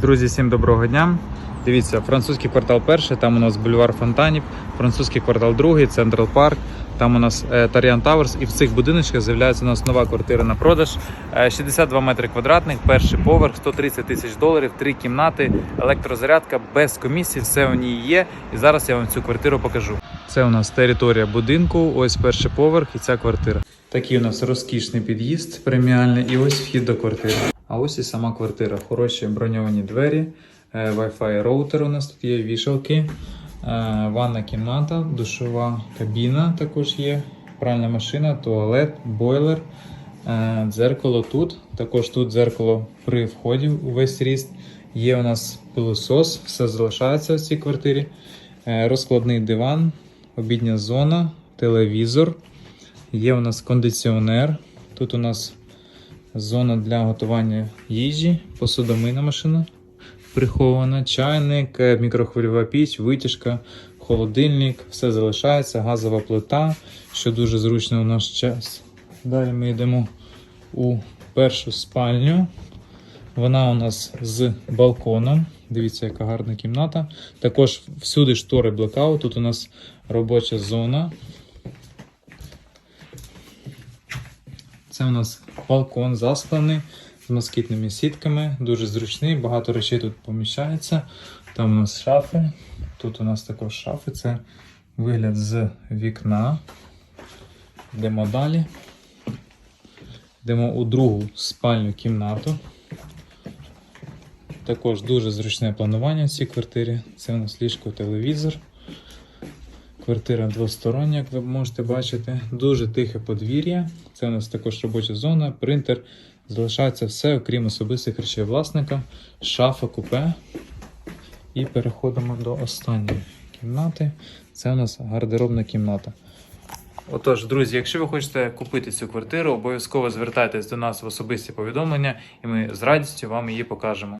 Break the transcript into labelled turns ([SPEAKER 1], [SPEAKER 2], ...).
[SPEAKER 1] Друзі, всім доброго дня. Дивіться, французький квартал перший, там у нас бульвар Фонтанів, французький квартал другий, Централ Парк, там у нас е, Таріан Тауерс, і в цих будиночках з'являється у нас нова квартира на продаж. Е, 62 метри квадратних, перший поверх, 130 тисяч доларів, три кімнати, електрозарядка без комісії, все у ній є. І зараз я вам цю квартиру покажу. Це у нас територія будинку, ось перший поверх і ця квартира. Такий у нас розкішний під'їзд преміальний, і ось вхід до квартири. А ось і сама квартира. Хороші броньовані двері, е, Wi-Fi роутер у нас тут є, вішалки, е, ванна кімната, душова кабіна також є, пральна машина, туалет, бойлер, е, дзеркало тут. Також тут дзеркало при вході у весь ріст. Є у нас пилосос, все залишається в цій квартирі. Розкладний диван, обідня зона, телевізор. Є у нас кондиціонер. Тут у нас зона для готування їжі, посудомийна машина прихована, чайник, е, мікрохвильова піч, витяжка, холодильник, все залишається, газова плита, що дуже зручно у наш час. Далі ми йдемо у першу спальню. Вона у нас з балконом. Дивіться, яка гарна кімната. Також всюди штори блекаут. Тут у нас робоча зона. Це у нас балкон засклений з москітними сітками, дуже зручний, багато речей тут поміщається. Там у нас шафи. Тут у нас також шафи. Це вигляд з вікна. Йдемо далі. Йдемо у другу спальню кімнату. Також дуже зручне планування в цій квартирі. Це у нас ліжко, телевізор. Квартира двостороння, як ви можете бачити. Дуже тихе подвір'я. Це у нас також робоча зона, принтер. Залишається все, окрім особистих речей власника, шафа купе. І переходимо до останньої кімнати. Це у нас гардеробна кімната. Отож, друзі, якщо ви хочете купити цю квартиру, обов'язково звертайтесь до нас в особисті повідомлення, і ми з радістю вам її покажемо.